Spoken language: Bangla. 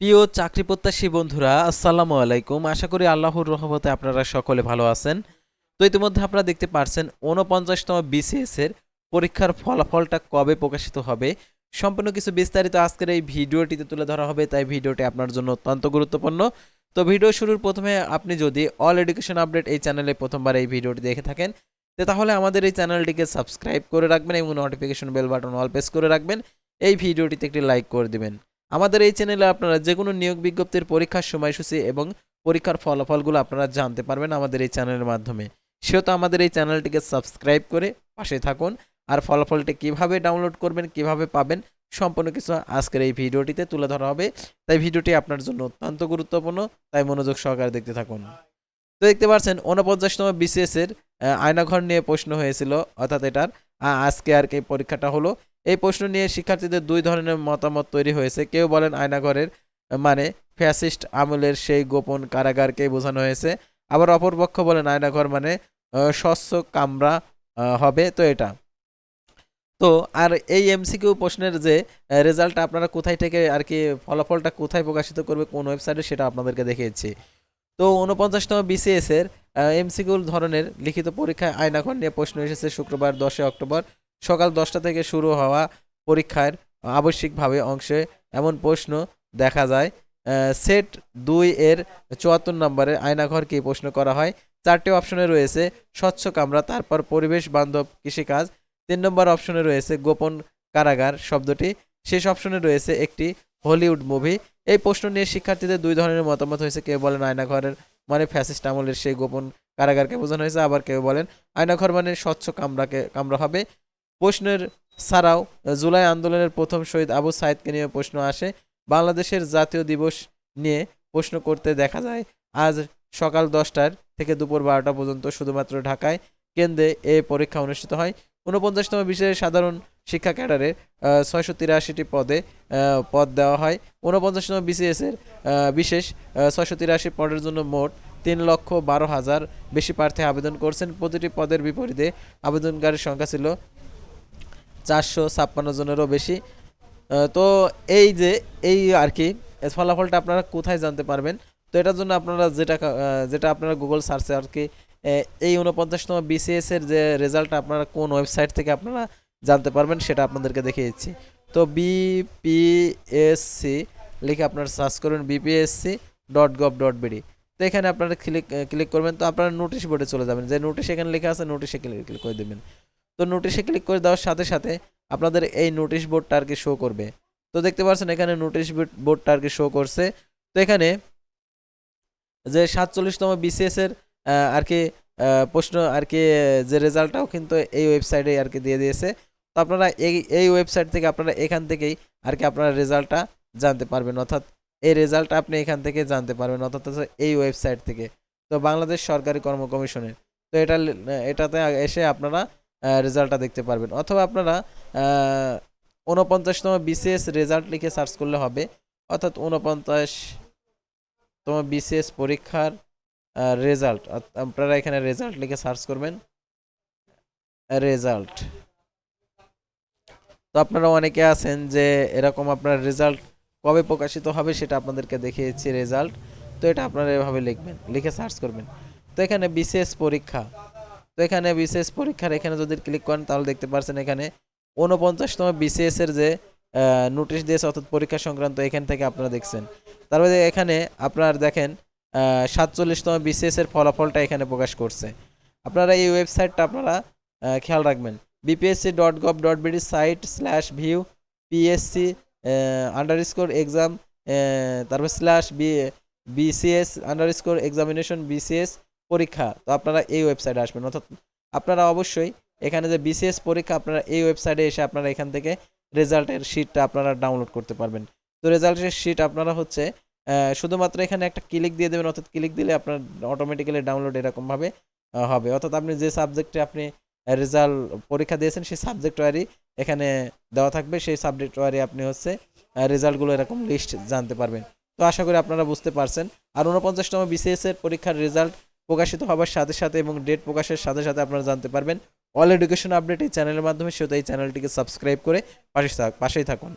প্রিয় চাকরি প্রত্যাশী বন্ধুরা, আসসালামু আলাইকুম। আশা করি আল্লাহর রহমতে আপনারা সকলে ভালো আছেন। তো ইতিমধ্যে আপনারা দেখতে পারছেন, ঊনপঞ্চাশতম বিসিএস এর পরীক্ষার ফলাফলটা কবে প্রকাশিত হবে? সম্পূর্ণ কিছু বিস্তারিত আজকের এই ভিডিওটিতে তুলে ধরা হবে, তাই ভিডিওটি আপনার জন্য অত্যন্ত গুরুত্বপূর্ণ। তো ভিডিও শুরুর প্রথমে আপনি যদি অল এডুকেশন আপডেট এই চ্যানেলে প্রথমবার এই ভিডিওটি দেখে থাকেন তাহলে আমাদের এই চ্যানেলটিকে সাবস্ক্রাইব করে রাখবেন এবং notification bell button all press করে রাখবেন। এই ভিডিওটিতে একটি লাইক করে দিবেন। আমাদের এই চ্যানেলে আপনারা যে কোনো নিয়োগ বিজ্ঞপ্তির পরীক্ষার সময়সূচি এবং পরীক্ষার ফলাফলগুলো আপনারা জানতে পারবেন আমাদের এই চ্যানেলের মাধ্যমে। সেহেতু আমাদের এই চ্যানেলটিকে সাবস্ক্রাইব করে পাশে থাকুন। আর ফলাফলটি কীভাবে ডাউনলোড করবেন কীভাবে পাবেন সম্পূর্ণ কিছু আজকের এই ভিডিওটিতে তুলে ধরা হবে। তাই ভিডিওটি আপনার জন্য অত্যন্ত গুরুত্বপূর্ণ। তাই মনোযোগ সহকারে দেখতে থাকুন। তো দেখতে পাচ্ছেন ঊনপঞ্চাশতম বিসিএস এর আহ, আয়নাঘর নিয়ে প্রশ্ন হয়েছিল অর্থাৎ এটার। আজকে আর কি পরীক্ষাটা হলো। এই প্রশ্ন নিয়ে শিক্ষার্থীদের দুই ধরনের মতামত তৈরি হয়েছে। কেউ বলেন আয়নাঘরের মানে ফ্যাসিস্ট আমলের সেই গোপন কারাগারকে বোঝানো হয়েছে। আবার অপরপক্ষ বলেন আয়নাঘর মানে স্বচ্ছ কামরা হবে তো এটা। তো আর এই এমসিকিউ প্রশ্নের যে রেজাল্টটা আপনারা কোথায় থেকে আর কি ফলাফলটা কোথায় প্রকাশিত করবে, কোন ওয়েবসাইটে সেটা আপনাদেরকে দেখিয়েছি। তো উনপঞ্চাশতম বিসিএস এর এমসিকিউ ধরনের লিখিত পরীক্ষায় আয়নাঘর নিয়ে প্রশ্ন এসেছে শুক্রবার দশই অক্টোবর। সকাল দশটা থেকে শুরু হওয়া পরীক্ষার আবশ্যিকভাবে অংশে এমন প্রশ্ন দেখা যায়। সেট দুই এর চুয়াত্তর নম্বরের আয়নাঘরকে প্রশ্ন করা হয়? চারটি অপশনে রয়েছে, স্বচ্ছ কামরা, তারপর পরিবেশ বান্ধব কৃষিকাজ। তিন নম্বর অপশনে রয়েছে, গোপন কারাগার শব্দটি। শেষ অপশনে রয়েছে একটি হলিউড মুভি। এই প্রশ্ন নিয়ে শিক্ষার্থীদের দুই ধরনের মতামত হয়েছে। কেউ বলেন আয়নাঘরের মানে ফ্যাসিস্ট আমলের সেই গোপন কারাগারকে বোঝানো হয়েছে, আবার কেউ বলেন আয়নাঘর মানে স্বচ্ছ কামরাকে, কামরা হবে। প্রশ্নের ছাড়াও জুলাই আন্দোলনের প্রথম শহীদ আবু সাইদকে নিয়ে প্রশ্ন আসে। বাংলাদেশের জাতীয় দিবস নিয়ে প্রশ্ন করতে দেখা যায়, আজ সকাল দশটার থেকে দুপুর বারোটা পর্যন্ত শুধুমাত্র ঢাকায় কেন্দ্রে এ পরীক্ষা অনুষ্ঠিত হয়। ঊনপঞ্চাশতম বিশেষ সাধারণ শিক্ষা ক্যাডারে ছয়শো তিরাশিটি পদে পদ দেওয়া হয়। ঊনপঞ্চাশতম বিসিএস এর আহ, বিশেষ ছয়শো তিরাশি পদের জন্য মোট তিন লক্ষ বারো হাজার বেশি প্রার্থী আবেদন করছেন। প্রতিটি পদের বিপরীতে আবেদনকারীর সংখ্যা ছিল চারশো ছাপ্পান্ন জনেরও বেশি। তো এই যে এই আর কি ফলাফলটা আপনারা কোথায় জানতে পারবেন? তো এটার জন্য আপনারা যেটা যেটা আপনারা গুগল সার্চে আর কি এই উনপঞ্চাশতম বিসিএস এর যে রেজাল্ট আপনারা কোন ওয়েবসাইট থেকে আপনারা জানতে পারবেন, সেটা আপনাদেরকে দেখিয়ে দিচ্ছি তো বিপিএসসি লিখে আপনারা সার্চ করবেন BPSC dot gov dot BD তো এখানে আপনারা ক্লিক ক্লিক করবেন, তো আপনারা নোটিশ বোর্ডে চলে যাবেন। যে নোটিশ এখানে লেখা আছে নোটিশে ক্লিক ক্লিক করে দেবেন। তো নোটিশে ক্লিক করে দেওয়ার সাথে সাথে আপনাদের এই নোটিশ বোর্ডটা আর কি শো করবে। তো দেখতে পাচ্ছেন এখানে নোটিশ বোর্ডটা আর কি শো করছে। তো এখানে যে সাতচল্লিশতম বিসিএস এর আর কি প্রশ্ন আর কি যে রেজাল্টটাও কিন্তু এই ওয়েবসাইটে আর কি দিয়ে দিয়েছে। তো আপনারা এই এই ওয়েবসাইট থেকে আপনারা এখান থেকেই আর কি আপনারা রেজাল্টটা জানতে পারবেন। অর্থাৎ এই রেজাল্টটা আপনি এখান থেকে জানতে পারবেন, অর্থাৎ এই ওয়েবসাইট থেকে। তো বাংলাদেশ সরকারি কর্ম কমিশনের তো এটা এটাতে এসে আপনারা রেজাল্টটা দেখতে পারবেন। অথবা আপনারা ঊনপঞ্চাশতম বিসিএস রেজাল্ট লিখে সার্চ করলে হবে। অর্থাৎ ঊনপঞ্চাশ তোমার বিসিএস পরীক্ষার রেজাল্ট আপনারা এখানে রেজাল্ট লিখে সার্চ করবেন রেজাল্ট তো আপনারা অনেকে আছেন যে এরকম আপনার রেজাল্ট কবে প্রকাশিত হবে সেটা আপনাদেরকে দেখিয়েছি রেজাল্ট তো এটা আপনারা এভাবে লিখবেন, লিখে সার্চ করবেন। তো এখানে বিসিএস পরীক্ষা। তো এখানে বিসিএস পরীক্ষার, এখানে যদি ক্লিক করেন তাহলে দেখতে পারছেন এখানে ঊনপঞ্চাশতম বিসিএস এর যে নোটিশ দিয়েছে অর্থাৎ পরীক্ষা সংক্রান্ত, এখান থেকে আপনারা দেখছেন। তারপরে এখানে আপনার দেখেন সাতচল্লিশতম বিসিএস এর ফলাফলটা এখানে প্রকাশ করছে। আপনারা এই ওয়েবসাইটটা আপনারা খেয়াল রাখবেন। BPSC dot gov dot BD site slash view PSC underscore exam তারপর slash B BCS underscore examination BCS পরীক্ষা। তো আপনারা এই ওয়েবসাইটে আসবেন। অর্থাৎ আপনারা অবশ্যই এখানে যে বিসিএস পরীক্ষা, আপনারা এই ওয়েবসাইটে এসে আপনারা এখান থেকে রেজাল্টের শিটটা আপনারা ডাউনলোড করতে পারবেন। তো রেজাল্টের শিট আপনারা হচ্ছে শুধুমাত্র এখানে একটা ক্লিক দিয়ে দেবেন। অর্থাৎ ক্লিক দিলে আপনার অটোমেটিক্যালি ডাউনলোড এরকমভাবে হবে। অর্থাৎ আপনি যে সাবজেক্টে আপনি রেজাল্ট পরীক্ষা দিয়েছেন, সেই সাবজেক্ট ওয়ারি এখানে দেওয়া থাকবে। সেই সাবজেক্ট ওয়ারি আপনি হচ্ছে রেজাল্টগুলো এরকম লিস্ট জানতে পারবেন। তো আশা করি আপনারা বুঝতে পারছেন। আর উনপঞ্চাশতম বিসিএস এর পরীক্ষার রেজাল্ট প্রকাশিত হওয়ার সাথে সাথে এবং ডেট প্রকাশের সাথে সাথে আপনারা জানতে পারবেন। অল এডুকেশন আপডেট এই চ্যানেলের মাধ্যমে সেহেতু এই চ্যানেলটিকে সাবস্ক্রাইব করে পাশে থাক- পাশেই থাকুন।